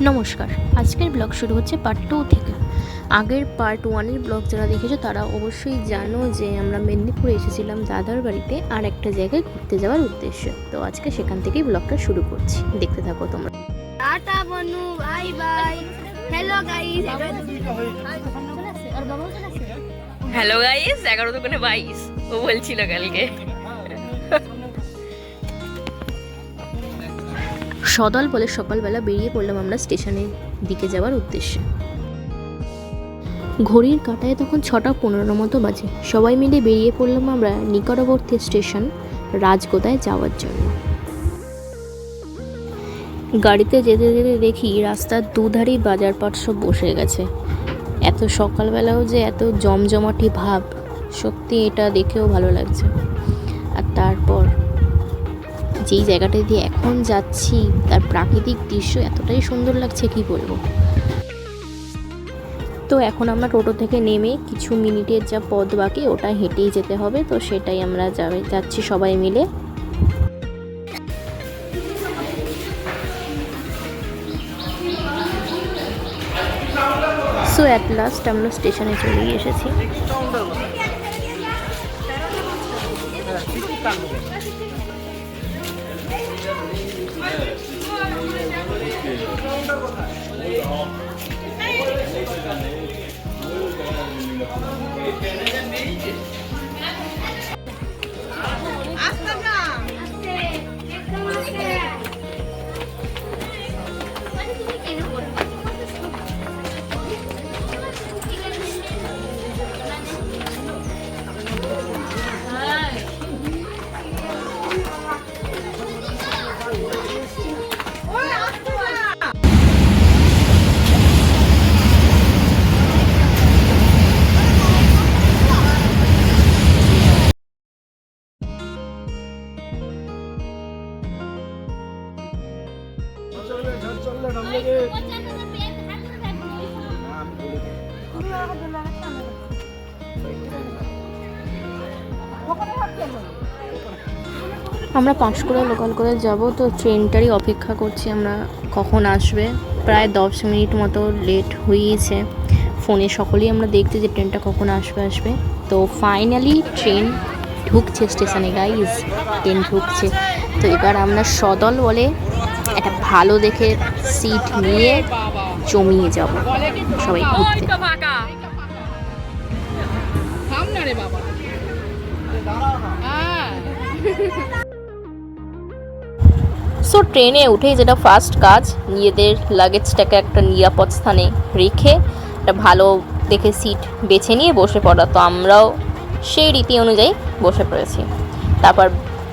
নমস্কার। আজকের ব্লগ শুরু হচ্ছে পার্ট টু থেকে। আগের পার্ট ওয়ানের ব্লগ যারা দেখেছ তারা অবশ্যই জানো যে আমরা মেদিনীপুরে এসেছিলাম দাদার বাড়িতে আর একটা জায়গায় ঘুরতে যাওয়ার উদ্দেশ্য। তো আজকে সেখান থেকেই ব্লগটা শুরু করছি। দেখতে থাকো তোমরা। টাটা বনু bye bye hello guys hello guys এগারো দোকানে বাইশ। ও বলছিল কালকে। সদল বলে সকালবেলা বেরিয়ে পড়লাম আমরা স্টেশনের দিকে যাওয়ার উদ্দেশ্যে। ঘড়ির কাঁটায় তখন ছটা পনেরো মতো বাজে। সবাই মিলে বেরিয়ে পড়লাম আমরা নিকটবর্তী স্টেশন রাজগোদায় যাওয়ার জন্য। গাড়িতে যেতে যেতে দেখি রাস্তার দুধারেই বাজার পাট সব বসে গেছে। এত সকালবেলাও যে এত জমজমাটি ভাব, সত্যি এটা দেখেও ভালো লাগছে। আর তারপর যেই জায়গাটা দিয়ে এখন যাচ্ছি, তার প্রাকৃতিক দৃশ্য এতটাই সুন্দর লাগছে, কি বলব? তো এখন আমরা টোটো থেকে নেমে কিছু মিনিটের যা পথ বাকি, ওটা হেঁটেই যেতে হবে। তো সেটাই আমরা যাবে, যাচ্ছি সবাই মিলে। সো অ্যাট লাস্ট আমরা স্টেশনে চলেই এসেছি। 哎。আমরা পাঁশকুড়া লোকাল করে যাব, তো ট্রেনটারই অপেক্ষা করছি আমরা কখন আসবে। প্রায় দশ মিনিট মতো লেট হয়েছে। ফোনে সকলেই আমরা দেখছি যে ট্রেনটা কখন আসবে আসবে। তো ফাইনালি ট্রেন ঢুকছে স্টেশনে গাইজ ট্রেন ঢুকছে। তো এবার আমরা সদল বলে ভালো দেখে সিট নিয়ে জমিয়ে যাব। সবাই ঘুরতে। সো ট্রেনে উঠেই যেটা ফার্স্ট কাজ, নিজেদের লাগেজটাকে একটা নিরাপদ স্থানে রেখে একটা ভালো দেখে সিট বেছে নিয়ে বসে পড়া। তো আমরাও সেই রীতি অনুযায়ী বসে পড়েছি। তারপর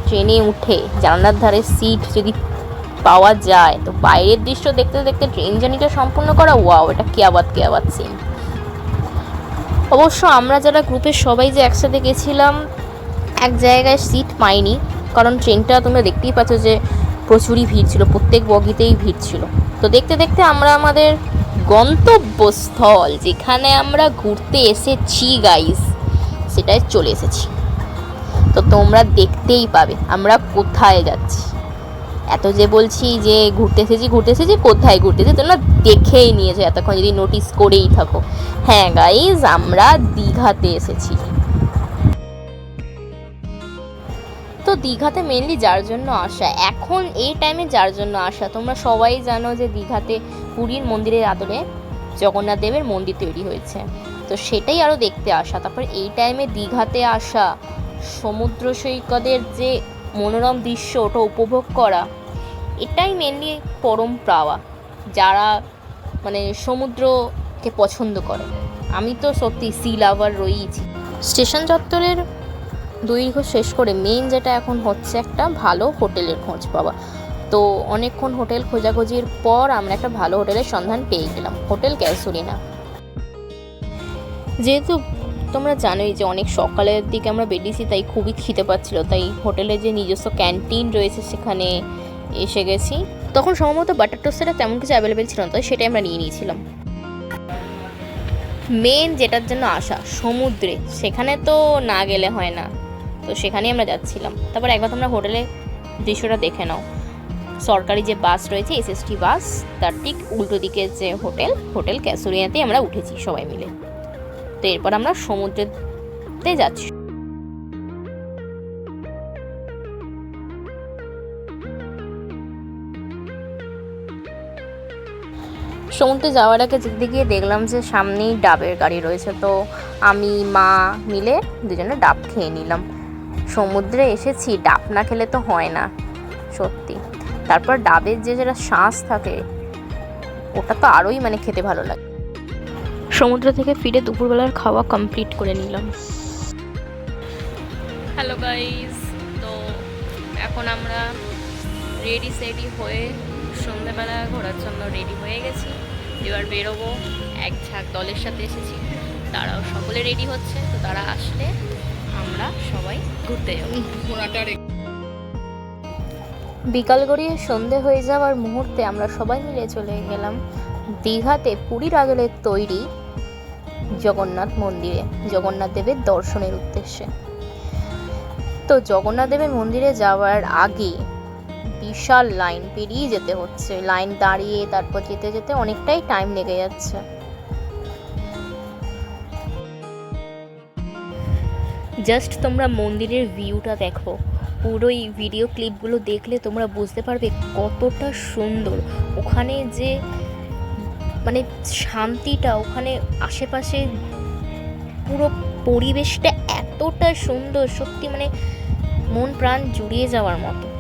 ট্রেনে উঠে জানলার ধারে সিট যদি পাওয়া যায়। তো বাইরের দৃশ্য দেখতে দেখতে ট্রেন জার্নিটা সম্পূর্ণ করা ওয়াও এটা কেয়াবাত কেয়াবাত সিন অবশ্য আমরা যারা গ্রুপের সবাই যে একসাথে গেছিলাম, এক জায়গায় সিট পাইনি। কারণ ট্রেনটা তোমরা দেখতেই পাচ্ছ যে প্রচুরই ভিড় ছিল, প্রত্যেক বগিতেই ভিড় ছিল। তো দেখতে দেখতে আমরা আমাদের গন্তব্যস্থল, যেখানে আমরা ঘুরতে এসেছি গাইস সেটায় চলে এসেছি। তো তোমরা দেখতেই পাবে আমরা কোথায় যাচ্ছি। এত যে বলছি যে ঘুরতে এসেছি ঘুরতে এসেছি কোথায় ঘুরতে এসেছি তোমরা দেখেই নিয়েছো এতক্ষণ যদি নোটিস করেই থাকো। হ্যাঁ গাইজ আমরা দীঘাতে এসেছি। তো দীঘাতে মেনলি যার জন্য আসা। এখন এই টাইমে যার জন্য আসা? তোমরা সবাই জানো যে দীঘাতে পুরীর মন্দিরের আদলে জগন্নাথ দেবের মন্দির তৈরি হয়েছে। তো সেটাই আরও দেখতে আসা। তারপর এই টাইমে দীঘাতে আসা সমুদ্র সৈকতের যে মনোরম দৃশ্য ওটা উপভোগ করা, এটাই মেনলি পরম পাওয়া, যারা মানে সমুদ্রকে পছন্দ করে। আমি তো সত্যি সি লাভার রয়েইছি। স্টেশন চত্বরের দৈর্ঘ্য শেষ করে মেন যেটা এখন হচ্ছে একটা ভালো হোটেলের খোঁজ পাওয়া। তো অনেকক্ষণ হোটেল খোঁজাখুঁজির পর আমরা একটা ভালো হোটেলের সন্ধান পেয়ে গেলাম। হোটেল ক্যালসুরিনা। যেহেতু তোমরা জানোই যে অনেক সকালের দিকে আমরা বেরিয়েছি, তাই খুবই খিদে পাচ্ছিল। তাই হোটেলে যে নিজস্ব ক্যান্টিন রয়েছে, সেখানে এসে গেছি। তখন সম্ভবত বাটার টোস্টটা তেমন কিছু অ্যাভেলেবেল ছিল না, তাই সেটাই আমরা নিয়ে নিয়েছিলাম। মেন যেটার জন্য আসা, সমুদ্রে। সেখানে তো না গেলে হয় না। তো সেখানেই আমরা যাচ্ছিলাম। তারপর একবার তোমরা হোটেলে দৃশ্যটা দেখে নাও। সরকারি যে বাস রয়েছে এসএসটি বাস, তার ঠিক উল্টো দিকে যে হোটেল হোটেল ক্যাসোরিয়াতে আমরা উঠেছি সবাই মিলে। তো এরপর আমরা সমুদ্রেতে যাচ্ছি। সমুদ্রে যাওয়ার আগে যেতে গিয়ে দেখলাম যে সামনেই ডাবের গাড়ি রয়েছে, তো আমি, মা মিলে দুজনে ডাব খেয়ে নিলাম। সমুদ্রে এসেছি, ডাব না খেলে তো হয় না, সত্যি। তারপর ডাবের যে যেটা শ্বাস থাকে, ওটা তো আরোই মানে খেতে ভালো লাগে। সমুদ্র থেকে ফিরে দুপুরবেলার খাওয়া কমপ্লিট করে নিলাম। হ্যালো গাইস তো এখন আমরা রেডি সেডি হয়ে সন্ধ্যাবেলা ঘোরার জন্য রেডি হয়ে গেছি। এবার বেরোবো এক ঝাঁক দলের সাথে এসেছি। তারাও সকলে রেডি হচ্ছে তো তারা আসলে আমরা সবাই ঘুরতে যাব। বিকাল গড়িয়ে সন্ধে হয়ে যাওয়ার মুহূর্তে আমরা সবাই মিলে চলে গেলাম দীঘাতে পুরীর আগলে তৈরি জগন্নাথ মন্দিরে, জগন্নাথ দেবের দর্শনের উদ্দেশ্যে। তো জগন্নাথ দেবের মন্দিরে যাওয়ার আগে বিশাল লাইন পেরিয়ে যেতে হচ্ছে। লাইন দাঁড়িয়ে তারপর যেতে যেতে অনেকটাই টাইম লেগে যাচ্ছে। জাস্ট তোমরা মন্দিরের ভিউটা দেখো। পুরো এই ভিডিও ক্লিপগুলো দেখলে তোমরা বুঝতে পারবে কতটা সুন্দর। ওখানে যে মানে শান্তিটা, ওখানে আশেপাশে পুরো পরিবেশটা এতটা সুন্দর, সত্যি মানে মন প্রাণ জুড়িয়ে যাওয়ার মতো।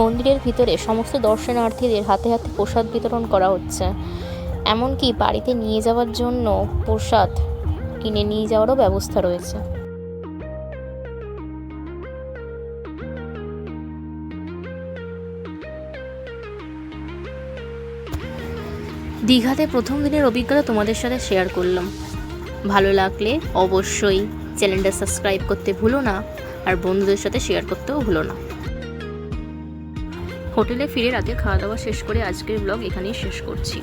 মন্দিরের ভিতরে সমস্ত দর্শনার্থীদের হাতে হাতে প্রসাদ বিতরণ করা হচ্ছে। এমনকি বাড়িতে নিয়ে যাওয়ার জন্য প্রসাদ কিনে নিয়ে যাওয়ারও ব্যবস্থা রয়েছে। দীঘাতে প্রথম দিনের অভিজ্ঞতা তোমাদের সাথে শেয়ার করলাম। ভালো লাগলে অবশ্যই চ্যানেলটা সাবস্ক্রাইব করতে ভুলো না, আর বন্ধুদের সাথে শেয়ার করতেও ভুলো না। হোটেলে ফিরে রাতে খাওয়া দাওয়া শেষ করে আজকের ব্লগ এখানেই শেষ করছি।